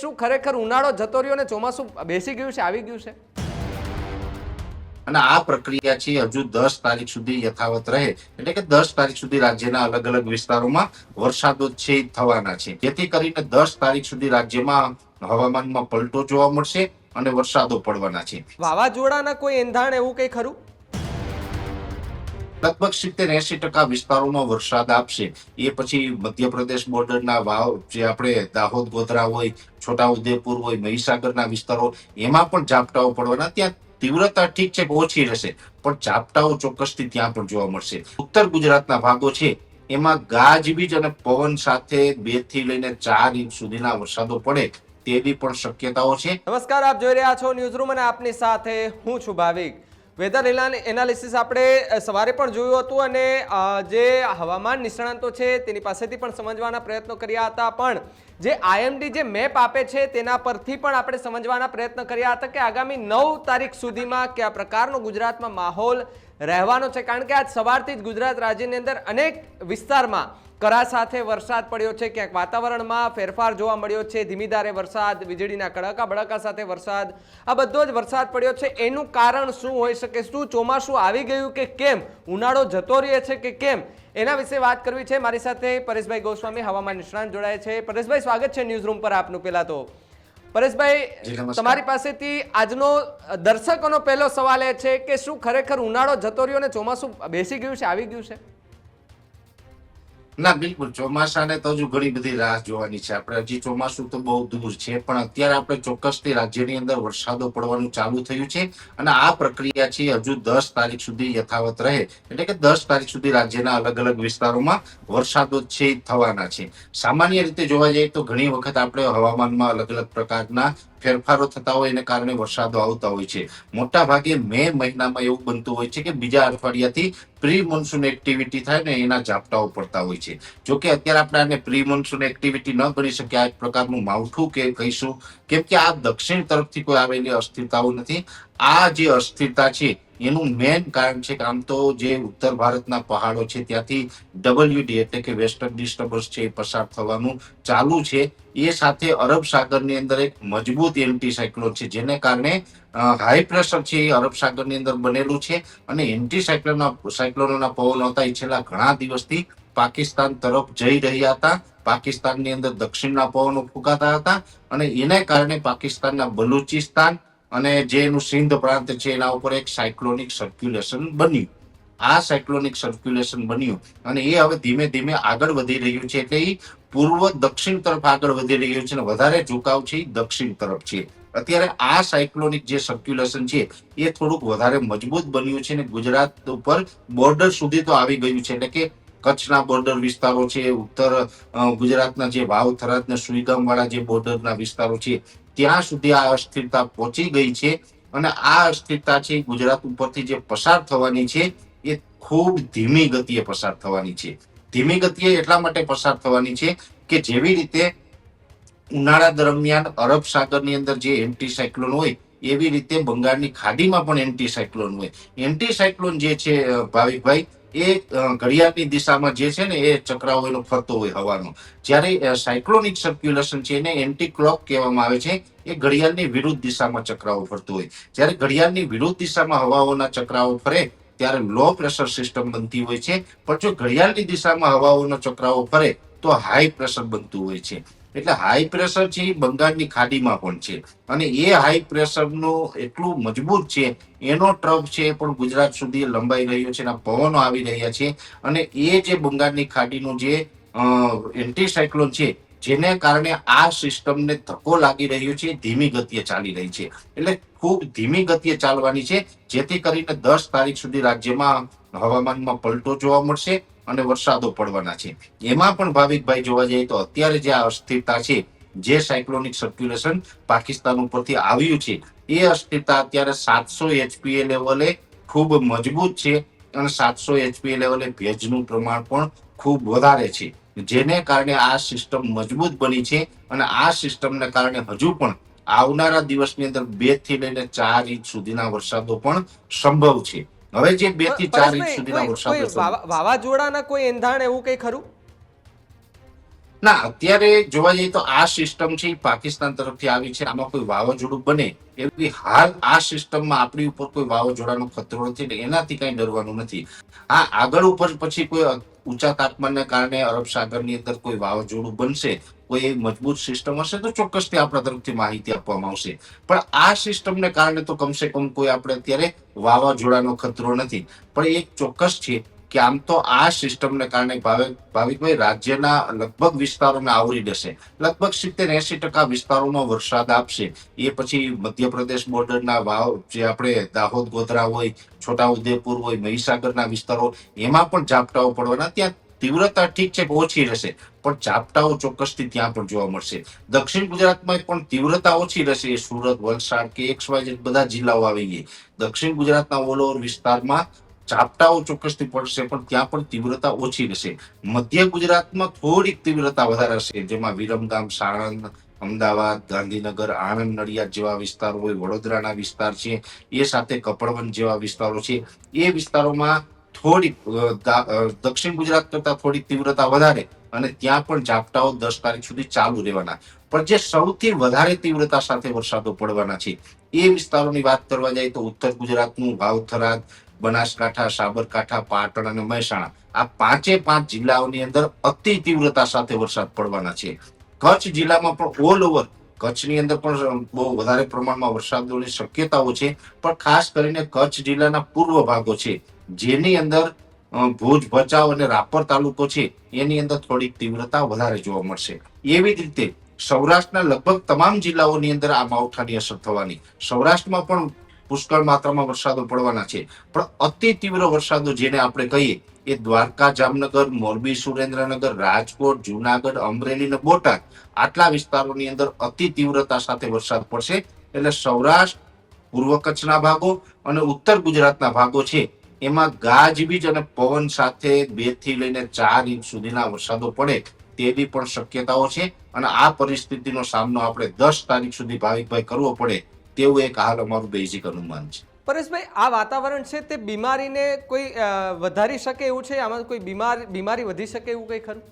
શું ખરેખર ઉનાળો જતો રહ્યો ને ચોમાસું બેસી ગયું છે આવી ગયું છે? અને આ પ્રક્રિયા છે હજુ દસ તારીખ સુધી યથાવત રહે. એટલે કે દસ તારીખ સુધી રાજ્યના અલગ અલગ વિસ્તારોમાં વરસાદો છે થવાના છે. જેથી કરીને દસ તારીખ સુધી રાજ્યમાં હવામાનમાં પલટો જોવા મળશે અને વરસાદો પડવાના છે. વાવાઝોડાના કોઈ એંધાણ એવું કઈ ખરું? લગભગ સિત્તેર એસી ટકા વિસ્તારોમાં વરસાદ આપશે. એ પછી મધ્યપ્રદેશ બોર્ડરના વાવ જે આપણે દાહોદ, ગોધરા હોય, છોટાઉદેપુર હોય, મહીસાગરના વિસ્તારો, એમાં પણ ઝાપટાઓ પડવાના. ત્યાં તીવ્રતા ઠીક છે ઓછી રહેશે, પણ ઝાપટાઓ ચોક્કસથી ત્યાં પણ જોવા મળશે. ઉત્તર ગુજરાતના ભાગો છે, એમાં ગાજવીજ અને પવન સાથે બેથી લઈને ચાર ઇંચ સુધીના વરસાદો પડે તેવી પણ શક્યતાઓ છે. નમસ્કાર, આપ જોઈ રહ્યા છો ન્યૂઝ રૂમ અને આપની સાથે હું છું ભાવિક. વેધર એનાલિસિસ આપણે સવારે પણ જોયું હતું અને જે હવામાન નિષ્ણાંતો છે તેની પાસેથી પણ સમજવાના પ્રયત્નો કર્યા હતા. પણ જે આઈએમડી જે મેપ આપે છે તેના પરથી પણ આપણે સમજવાના પ્રયત્ન કર્યા હતા કે આગામી નવ તારીખ સુધીમાં કયા પ્રકારનો ગુજરાતમાં માહોલ રહેવાનો છે. કારણ કે આજ સવારથી જ ગુજરાત રાજ્યની અંદર અનેક વિસ્તારમાં કરા સાથે વરસાદ પડ્યો છે. ક્યાંક વાતાવરણમાં ફેરફાર જોવા મળ્યો છે. ધીમીધારે વરસાદ વીજળીના કડાકા બડાકા સાથે વરસાદ. આ બધો જ વરસાદ પડ્યો છે. એનું કારણ શું હોઈ શકે? શું ચોમાસું આવી ગયું કે કેમ? ઉનાળો જતો રહે છે કે કેમ? એના વિશે વાત કરવી છે. મારી સાથે પરેશભાઈ ગોસ્વામી હવામાન નિષ્ણાંત જોડાય છે. પરેશભાઈ સ્વાગત છે ન્યૂઝ રૂમ પર આપનું પહેલા તો. પરેશભાઈ તમારી પાસેથી આજનો દર્શકોનો પહેલો સવાલ એ છે કે શું ખરેખર ઉનાળો જતો રહ્યો ને ચોમાસું બેસી ગયું છે આવી ગયું છે? ના, બિલકુલ. ચોમાસાને તો હજુ ઘણી બધી રાહ જોવાની છે. આપણે હજી ચોમાસું તો બહુ દૂર છે, પણ અત્યારે આપણે ચોક્કસથી રાજ્યની અંદર વરસાદો પડવાનું ચાલુ થયું છે અને આ પ્રક્રિયા છે હજુ દસ તારીખ સુધી યથાવત રહે. એટલે કે દસ તારીખ સુધી રાજ્યના અલગ અલગ વિસ્તારોમાં વરસાદો છે, થવાના છે. સામાન્ય રીતે જોવા જઈએ તો ઘણી વખત આપણે હવામાનમાં અલગ અલગ પ્રકારના ફેરફારો થતા હોય એને કારણે વરસાદો આવતા હોય છે. મોટા ભાગે મે મહિનામાં એવું બનતું હોય છે કે બીજા અઠવાડિયાથી પ્રી મોન્સૂન એક્ટિવિટી થાય ને એના ઝાપટાઓ પડતા હોય છે. જો કે અત્યારે આપણે આને પ્રી મોન્સૂન એક્ટિવિટી ન ગણી શકીએ, આ એક પ્રકારનું માવઠું કે કહીશું. કેમ કે આ દક્ષિણ તરફથી કોઈ આવેલી અસ્થિરતાઓ નથી. આ જે અસ્થિરતા છે એનું મેન કારણ છે કે આમ તો જે ઉત્તર ભારતના પહાડો છે, ત્યાંથી ડબલ્યુડી એટલે કે વેસ્ટર્ન ડિસ્ટર્બન્સ છે એ પસાર થવાનું ચાલુ છે. એ સાથે અરબ સાગરની અંદર એક મજબૂત એન્ટી સાયક્લોન છે, જેને કારણે હાઈ પ્રેશર છે એ અરબ સાગરની અંદર બનેલું છે અને એન્ટી સાયક્લોનના, સાયક્લોનોના પવનો હતા એ છેલ્લા ઘણા દિવસથી પાકિસ્તાન તરફ જઈ રહ્યા હતા. પાકિસ્તાનની અંદર દક્ષિણના પવનો ફૂંકાતા હતા અને એને કારણે પાકિસ્તાનના બલુચિસ્તાન અને જે એનું સિંધ પ્રાંત છે, એના ઉપર એક સાયક્લોનિક સર્ક્યુલેશન બન્યું. આ સાયક્લોનિક સર્ક્યુલેશન બન્યું અને એ હવે ધીમે ધીમે આગળ વધી રહ્યું છે, એટલે એ પૂર્વ દક્ષિણ તરફ આગળ વધી રહ્યું છે અને વધારે ઝુકાવ છે એ દક્ષિણ તરફ છે. અત્યારે આ સાયક્લોનિક જે સર્ક્યુલેશન છે, એ થોડુંક વધારે મજબૂત બન્યું છે અને ગુજરાત ઉપર બોર્ડર સુધી તો આવી ગયું છે, એટલે કે કચ્છના બોર્ડર વિસ્તારો છે, ઉત્તર ગુજરાતના જે વાવ થરાદ ને સુઈગામ વાળા જે બોર્ડરના વિસ્તારો છે ત્યાં સુધી આ અસ્થિરતા પહોંચી ગઈ છે અને આ અસ્થિરતા છે ગુજરાત ઉપરથી જે પસાર થવાની છે એ ખૂબ ધીમી ગતિએ પસાર થવાની છે. ધીમી ગતિએ એટલા માટે પસાર થવાની છે કે જેવી રીતે ઉનાળા દરમિયાન અરબ સાગરની અંદર જે એન્ટી સાયક્લોન હોય, એવી રીતે બંગાળની ખાડીમાં પણ એન્ટી સાયક્લોન હોય. એન્ટી સાયક્લોન જે છે ભાવિકભાઈ એ ઘડિયાળની દિશામાં જે છે ને એ ચક્રાઓ એનો ફરતો હોય હવાનો. જ્યારે સાયક્લોનિક સર્ક્યુલેશન છે એને એન્ટી ક્લોક કહેવામાં આવે છે, એ ઘડિયાળની વિરુદ્ધ દિશામાં ચક્રાઓ ફરતું હોય. જ્યારે ઘડિયાળની વિરુદ્ધ દિશામાં હવાઓના ચક્રાઓ ફરે, ત્યારે લો પ્રેશર સિસ્ટમ બનતી હોય છે. પણ જો ઘડિયાળની દિશામાં હવાઓનો ચક્રાઓ ફરે, તો હાઈ પ્રેશર બનતું હોય છે. એટલે હાઈ પ્રેશર છે એ બંગાળની ખાડીમાં પણ છે. અને એ હાઈ પ્રેશરનું એટલું મજબૂત છે, એનો ટ્રફ છે પણ ગુજરાત સુધી લંબાઈ રહ્યો છે એના પવનો આવી રહ્યા છે. અને એ જે બંગાળની ખાડીનું જે એન્ટીસાયક્લોન છે, જેને કારણે આ સિસ્ટમને ધક્કો લાગી રહ્યો છે, ધીમી ગતિએ ચાલી રહી છે. એટલે ખૂબ ધીમી ગતિએ ચાલવાની છે, જેથી કરીને દસ તારીખ સુધી રાજ્યમાં હવામાનમાં પલટો જોવા મળશે. અને વરસાદો પડવાના છે. એમાં પણ ભાવિકભાઈ જોવા જઈએ તો અત્યારે જે આ અસ્થિરતા છે, જે સાયક્લોનિક સર્ક્યુલેશન પાકિસ્તાન ઉપરથી આવ્યું છે, એ અસ્થિરતા અત્યારે સાતસો એચપીએ લેવલે ખૂબ મજબૂત છે અને સાતસો એચપીએ લેવલે ભેજનું પ્રમાણ પણ ખૂબ વધારે છે. જેને કારણે આ સિસ્ટમ મજબૂત બની છે અને આ સિસ્ટમને કારણે હજુ પણ આવનારા દિવસની અંદર બેથી લઈને ચાર ઇંચ સુધીના વરસાદો પણ સંભવ છે. હવે જે બેથી ચાર ઇંચ સુધીના વરસાદો વાવાઝોડાના કોઈ એંધાણ એવું કઈ ખરું? ના, અત્યારે જોવા જઈએ તો આ સિસ્ટમ છે એ પાકિસ્તાન તરફથી આવી છે. આમાં કોઈ વાવાઝોડું બને એવી હાલ આ સિસ્ટમમાં આપણી ઉપર કોઈ વાવાઝોડાનો ખતરો નથી એટલે એનાથી કઈ ડરવાનું નથી. આ આગળ ઉપર પછી કોઈ ઊંચા તાપમાનને કારણે અરબ સાગરની અંદર કોઈ વાવાઝોડું બનશે, કોઈ મજબૂત સિસ્ટમ હશે તો ચોક્કસથી આપણા તરફથી માહિતી આપવામાં આવશે. પણ આ સિસ્ટમને કારણે તો કમસે કમ કોઈ આપણે અત્યારે વાવાઝોડાનો ખતરો નથી. પણ એક ચોક્કસ છે કે આમ તો આ સિસ્ટમને કારણે ભાવિક ભાવિકભાઈ રાજ્યના લગભગ વિસ્તારોને આવરી લેશે. લગભગ સિત્તેર એસી ટકા વિસ્તારોમાં વરસાદ આપશે. એ પછી મધ્યપ્રદેશ બોર્ડરના વાવ, જે આપણે દાહોદ, ગોધરા હોય છોટાઉદેપુર હોય, મહીસાગરના વિસ્તારો, એમાં પણ ઝાપટાઓ પડવાના. ત્યાં તીવ્રતા ઠીક છે ઓછી રહેશે, પણ ઝાપટાઓ ચોક્કસથી ત્યાં પણ જોવા મળશે. દક્ષિણ ગુજરાતમાં પણ તીવ્રતા ઓછી રહેશે. સુરત, વલસાડ કે એક્સ વાય બધા જિલ્લાઓ આવી ગઈ. દક્ષિણ ગુજરાતના ઓલ વિસ્તારમાં ઝાપટાઓ ચોક્કસથી પડશે, પણ ત્યાં પણ તીવ્રતા ઓછી રહેશે. મધ્ય ગુજરાતમાં થોડીક તીવ્રતા વધારે હશે, જેમાં વિરમગામ, સાણંદ, અમદાવાદ, ગાંધીનગર, આણંદ, નડિયાદ જેવા વિસ્તારો હોય, વડોદરાના વિસ્તાર છે, એ સાથે કપડવન જેવા વિસ્તારો છે. એ વિસ્તારોમાં થોડીક દક્ષિણ ગુજરાત કરતા થોડીક તીવ્રતા વધારે અને ત્યાં પણ ઝાપટાઓ દસ તારીખ સુધી ચાલુ રહેવાના. પણ જે સૌથી વધારે તીવ્રતા સાથે વરસાદો પડવાના છે, એ વિસ્તારોની વાત કરવા જાય તો ઉત્તર ગુજરાતનું ભાવથરાદ બનાસકાંઠા, સાબરકાંઠા, પાટણ અને મહેસાણા. આ પાંચે પાંચ જિલ્લાઓની અંદર અતિ તીવ્રતા સાથે વરસાદ પડવાના છે. કચ્છ જિલ્લામાં પણ ઓલ ઓવર કચ્છની અંદર પણ બહુ વધારે પ્રમાણમાં વરસાદની શક્યતાઓ છે. પણ ખાસ કરીને કચ્છ જિલ્લાના પૂર્વ ભાગો છે, જેની અંદર ભુજ, ભચાઉ અને રાપર તાલુકો છે, એની અંદર થોડીક તીવ્રતા વધારે જોવા મળશે. એવી જ રીતે સૌરાષ્ટ્રના લગભગ તમામ જિલ્લાઓની અંદર આ માવઠાની અસર થવાની. સૌરાષ્ટ્રમાં પણ પુષ્કળ માત્રામાં વરસાદો પડવાના છે. પણ અતિ તીવ્ર વરસાદો જેને આપણે કહીએ, એ દ્વારકા, જામનગર, મોરબી, સુરેન્દ્રનગર, રાજકોટ, જુનાગઢ, અમરેલી અને બોટાદ આટલા વિસ્તારોની અંદર અતિ તીવ્રતા સાથે વરસાદ પડશે. એટલે સૌરાષ્ટ્ર, પૂર્વ કચ્છના ભાગો અને ઉત્તર ગુજરાતના ભાગો છે, એમાં ગાજવીજ અને પવન સાથે બેથી લઈને ચાર ઇંચ સુધીના વરસાદો પડે તેવી પણ શક્યતાઓ છે. અને આ પરિસ્થિતિનો સામનો આપણે દસ તારીખ સુધી ભાવિકભાઈ કરવો પડે તેવું એક હાલ અમારું બેઝિક અનુમાન છે. પરેશભાઈ આ વાતાવરણ છે તે બીમારીને કોઈ વધારી શકે એવું છે? આમાં કોઈ બીમાર બીમારી વધી શકે એવું કંઈ ખરું?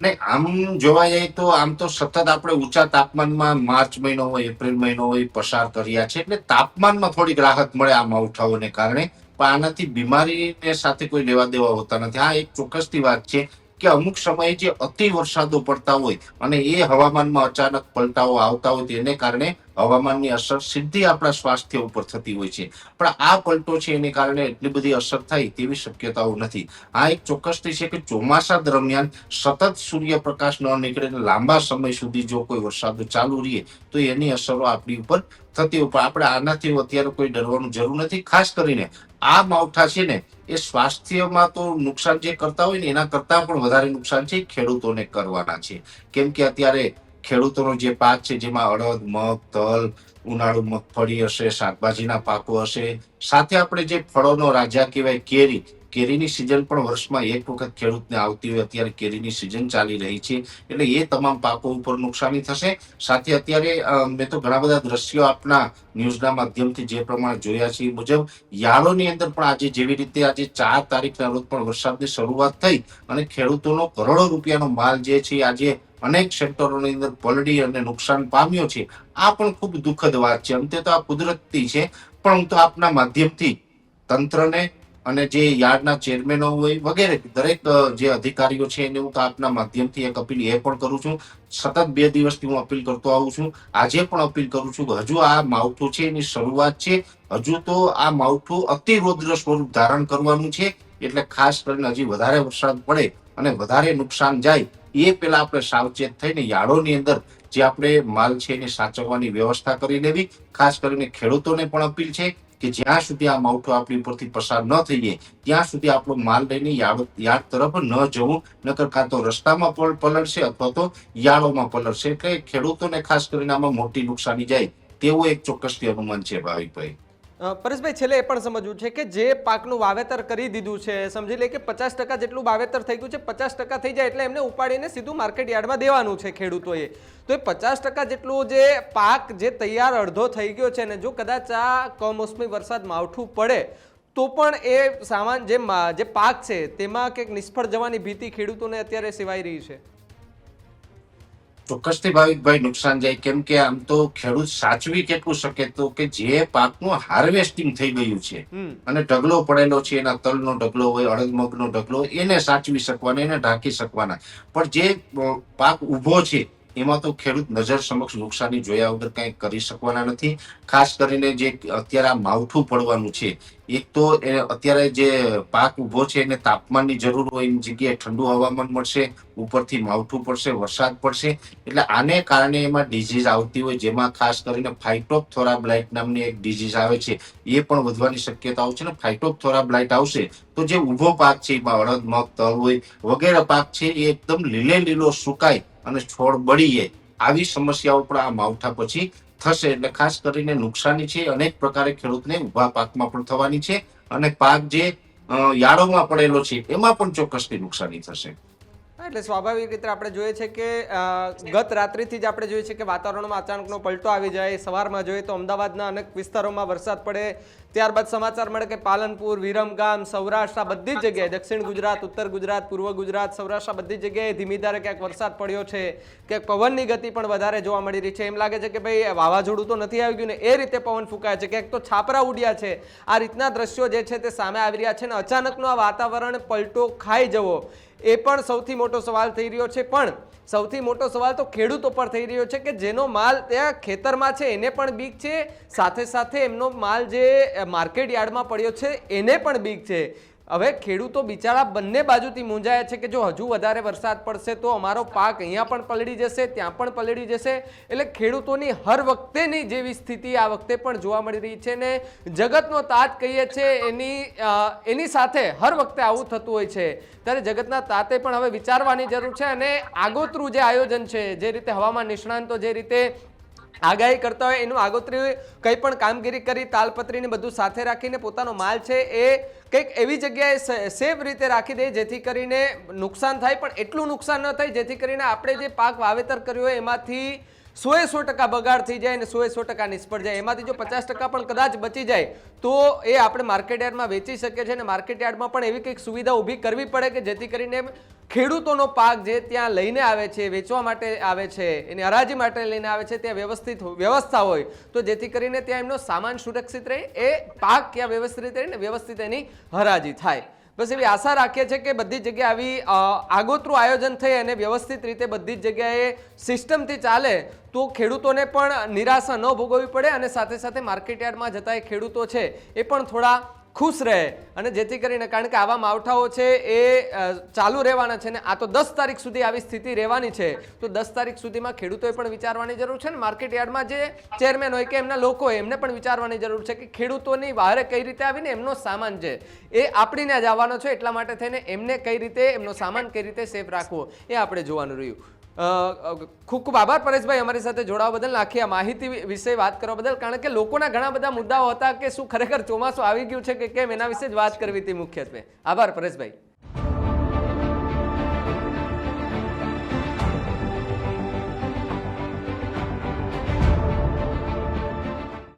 નહીં આમ જોવા જઈએ તો આમ તો સતત આપણે ઊંચા તાપમાનમાં માર્ચ મહિનો હોય એપ્રિલ મહિનો હોય પસાર કર્યા છે એટલે તાપમાનમાં થોડીક રાહત મળે આ માવઠાઓને કારણે. પણ આનાથી બીમારીને સાથે કોઈ લેવા દેવા હોતા નથી. આ એક ચોક્કસથી વાત છે કે અમુક સમયે જે અતિ વરસાદો પડતા હોય અને એ હવામાનમાં અચાનક પલટાઓ આવતા હોય તેને કારણે હવામાનની અસર સીધી આપણા સ્વાસ્થ્ય ઉપર થતી હોય છે. પણ આ પલટો છે એને કારણે એટલી બધી અસર થાય તેવી શક્યતાઓ નથી. આ એક ચોક્કસથી છે કે ચોમાસા દરમિયાન સતત સૂર્યપ્રકાશ ન નીકળે લાંબા સમય સુધી જો કોઈ વરસાદ ચાલુ રહે તો એની અસરો આપણી ઉપર થતી હોય. પણ આપણે આનાથી અત્યારે કોઈ ડરવાનું જરૂર નથી. ખાસ કરીને આ માવઠા છે ને, એ સ્વાસ્થ્યમાં તો નુકસાન જે કરતા હોય ને એના કરતા પણ વધારે નુકસાન છે ખેડૂતોને કરવાના છે. કેમ કે અત્યારે ખેડૂતોનો જે પાક છે, જેમાં અડદ, મગ, તલ, ઉનાળુ, મગફળી હશે, શાકભાજીના પાકો હશે. સાથે આપણે જે ફળોનો રાજા કહેવાય કેરી, કેરીની સિઝન પણ વર્ષમાં એક વખત ખેડૂતને આવતી હોય, અત્યારે કેરીની સિઝન ચાલી રહી છે, એટલે એ તમામ પાકો ઉપર નુકસાની થશે. સાથે અત્યારે મેં તો ઘણા બધા દ્રશ્યો આપના ન્યૂઝના માધ્યમથી જે પ્રમાણે જોયા છે મુજબ યાળોની અંદર પણ આજે જેવી રીતે આજે ચાર તારીખના રોજ પણ વરસાદની શરૂઆત થઈ અને ખેડૂતોનો કરોડો રૂપિયાનો માલ જે છે આજે અનેક સેક્ટરોની અંદર પલડી અને નુકસાન પામ્યો છે. આ પણ ખૂબ દુઃખદ વાત છે. અંતે તો આ કુદરતી છે, પણ હું તો આપના માધ્યમથી તંત્રને અને જે યાર્ડના ચેરમેનો હોય વગેરે, દરેક જે અધિકારીઓ છે એને હું તો આપના માધ્યમથી એક અપીલ એ પણ કરું છું. સતત બે દિવસથી હું અપીલ કરતો આવું છું. આજે પણ અપીલ કરું છું કે હજુ આ માવઠું છે એની શરૂઆત છે. હજુ તો આ માવઠું અતિ રૌદ્ર સ્વરૂપ ધારણ કરવાનું છે. એટલે ખાસ કરીને હજી વધારે વરસાદ પડે અને વધારે નુકસાન જાય એ પહેલા આપણે સાવચેત થઈને યાળોની અંદર જે આપણે માલ છે એને સાચવવાની વ્યવસ્થા કરી લેવી. ખાસ કરીને ખેડૂતોને પણ અપીલ છે કે જ્યાં સુધી આ માવઠું આપણી ઉપરથી પસાર ન થઈ જાય, ત્યાં સુધી આપણો માલ લઈને યાર્ડ તરફ ન જવું. નકર કાં તો રસ્તામાં પલ પલળશે અથવા તો યાળોમાં પલળશે. એટલે ખેડૂતોને ખાસ કરીને આમાં મોટી નુકસાની જાય તેવું એક ચોક્કસથી અનુમાન છે ભાવિકભાઈ. પરેશભાઈ, છેલ્લે એ પણ સમજવું છે કે જે પાકનું વાવેતર કરી દીધું છે, સમજી લે કે પચાસ ટકા જેટલું વાવેતર થઈ ગયું છે, પચાસ ટકા થઈ જાય એટલે એમને ઉપાડીને સીધું માર્કેટ યાર્ડમાં દેવાનું છે ખેડૂતોએ. તો એ પચાસ ટકા જેટલું જે પાક જે તૈયાર અડધો થઈ ગયો છે ને જો કદાચ આ કમોસમી વરસાદ માવઠું પડે, તો પણ એ સામાન જે જે પાક છે, તેમાં કંઈક નિષ્ફળ જવાની ભીતિ ખેડૂતોને અત્યારે સેવાઈ રહી છે. ચોક્કસથી ભાવિકભાઈ નુકસાન જાય. કેમ કે આમ તો ખેડૂત સાચવી કેટલું શકે તો કે જે પાકનું હાર્વેસ્ટિંગ થઈ ગયું છે અને ઢગલો પડેલો છે એના તલનો ઢગલો હોય અડદ મગનો ઢગલો એને સાચવી શકવાના એને ઢાંકી શકવાના. પણ જે પાક ઊભો છે એમાં તો ખેડૂત નજર સમક્ષ નુકસાની જોયા વગર કંઈ કરી શકવાના નથી. ખાસ કરીને જે અત્યારે આ માવઠું પડવાનું છે એક તો અત્યારે જે પાક ઊભો છે એને તાપમાનની જરૂર હોય એની જગ્યાએ ઠંડુ હવામાન મળશે, ઉપરથી માવઠું પડશે, વરસાદ પડશે. એટલે આને કારણે એમાં ડિઝીઝ આવતી હોય, જેમાં ખાસ કરીને ફાઇટોપથોરાબ્લાઇટ નામની એક ડિઝીઝ આવે છે. એ પણ વધવાની શક્યતાઓ છે ને ફાઇટોપથોરાબ્લાઇટ આવશે તો જે ઊભો પાક છે, એમાં અડદ મગ તલ હોય, વગેરે પાક છે, એ એકદમ લીલે લીલો સુકાય અને છોડ બળી જાય. આવી સમસ્યાઓ પણ આ માવઠા પછી થશે એટલે ખાસ કરીને નુકસાની છે, અનેક પ્રકારે ખેડૂતને ઊભા પાકમાં પણ થવાની છે અને પાક જે યાળોમાં પડેલો છે, એમાં પણ ચોક્કસથી નુકસાની થશે. એટલે સ્વાભાવિક રીતે આપણે જોઈએ છે કે ગત રાત્રિથી જ આપણે જોઈએ છે કે વાતાવરણમાં અચાનકનો પલટો આવી જાય, સવારમાં જોઈએ તો અમદાવાદના અનેક વિસ્તારોમાં વરસાદ પડે. ત્યારબાદ સમાચાર મળે કે પાલનપુર, વિરમગામ, સૌરાષ્ટ્ર બધી જગ્યાએ, દક્ષિણ ગુજરાત, ઉત્તર ગુજરાત, પૂર્વ ગુજરાત, સૌરાષ્ટ્ર બધી જગ્યાએ ધીમી ધારે ક્યાંક વરસાદ પડ્યો છે. ક્યાંક પવનની ગતિ પણ વધારે જોવા મળી રહી છે. એમ લાગે છે કે ભાઈ વાવાઝોડું તો નથી આવી ગયું ને એ રીતે પવન ફૂંકાય છે. ક્યાંક તો છાપરા ઉડ્યા છે. આ રીતના દ્રશ્યો જે છે તે સામે આવી રહ્યા છે ને અચાનકનો આ વાતાવરણ પલટો ખાઈ જવો. એ પણ સૌથી મોટો સવાલ થઈ રહ્યો છે. પણ સૌથી મોટો સવાલ તો ખેડૂતો પર થઈ રહ્યો છે કે જેનો માલ ત્યાં ખેતરમાં છે, એને પણ બીક છે. સાથે સાથે એમનો માલ જે માર્કેટ યાર્ડમાં પડ્યો છે, એને પણ બીક છે. હવે ખેડૂતો બિચારા બંને બાજુથી મૂંઝાયા છે કે જો હજુ વધારે વરસાદ પડશે તો અમારો પાક અહીંયા પણ પલળી જશે, ત્યાં પણ પલળી જશે. એટલે ખેડૂતોની હર વખતેની જેવી સ્થિતિ આ વખતે પણ જોવા મળી રહી છે ને જગતનો તાત કહીએ છે એની એની સાથે હર વખતે આવું થતું હોય છે. ત્યારે જગતના તાતે પણ હવે વિચારવાની જરૂર છે અને આગોતરું જે આયોજન છે, જે રીતે હવામાન નિષ્ણાંતો જે રીતે આગાહી કરતા હોય એનું આગોતરી કંઈ પણ કામગીરી કરી તાલપત્રીને બધું સાથે રાખીને પોતાનો માલ છે એ કંઈક એવી જગ્યાએ સેફ રીતે રાખી દે જેથી કરીને નુકસાન થાય, પણ એટલું નુકસાન ન થાય જેથી કરીને આપણે જે પાક વાવેતર કર્યો હોય એમાંથી સોએ સો ટકા બગાડ થઈ જાય અને સોએ સો ટકા નિષ્ફળ જાય. એમાંથી જો પચાસ ટકા પણ કદાચ બચી જાય, તો એ આપણે માર્કેટ યાર્ડમાં વેચી શકીએ છીએ અને માર્કેટ યાર્ડમાં પણ એવી કંઈક સુવિધા ઊભી કરવી પડે કે જેથી કરીને ખેડૂતોનો પાક જે ત્યાં લઈને આવે છે, વેચવા માટે આવે છે, એની હરાજી માટે લઈને આવે છે, ત્યાં વ્યવસ્થિત વ્યવસ્થા હોય, તો જેથી કરીને ત્યાં એમનો સામાન સુરક્ષિત રહે, એ પાક ત્યાં વ્યવસ્થિત રહે ને વ્યવસ્થિત એની હરાજી થાય. બસ એવી આશા રાખીએ છીએ કે બધી જગ્યાએ આવી આગોતરું આયોજન થઈ અને વ્યવસ્થિત રીતે બધી જ જગ્યાએ સિસ્ટમથી ચાલે, તો ખેડૂતોને પણ નિરાશા ન ભોગવવી પડે અને સાથે સાથે માર્કેટ યાર્ડમાં જતા એ ખેડૂતો છે, એ પણ થોડા ખુશ રહે અને જેથી કરીને કારણ કે આવા માવઠાઓ છે એ ચાલુ રહેવાના છે ને આ તો દસ તારીખ સુધી આવી સ્થિતિ રહેવાની છે. તો દસ તારીખ સુધીમાં ખેડૂતોએ પણ વિચારવાની જરૂર છે ને માર્કેટ યાર્ડમાં જે ચેરમેન હોય કે એમના લોકો એમને પણ વિચારવાની જરૂર છે કે ખેડૂતોની બહારે કઈ રીતે આવીને એમનો સામાન છે. એ આપણીને જ આવવાનો છે, એટલા માટે થઈને એમને કઈ રીતે, એમનો સામાન કઈ રીતે સેફ રાખવો, એ આપણે જોવાનું રહ્યું. ખૂબ ખૂબ આભાર પરેશભાઈ અમારી સાથે જોડાવા બદલ. આખી આ માહિતી વિશે વાત કરવા બદલ. કારણ કે લોકોના ઘણા બધા મુદ્દાઓ હતા કે શું ખરેખર ચોમાસું આવી ગયું છે કે કેમ એના વિશે જ વાત કરવી હતી મુખ્યત્વે. આભાર પરેશભાઈ.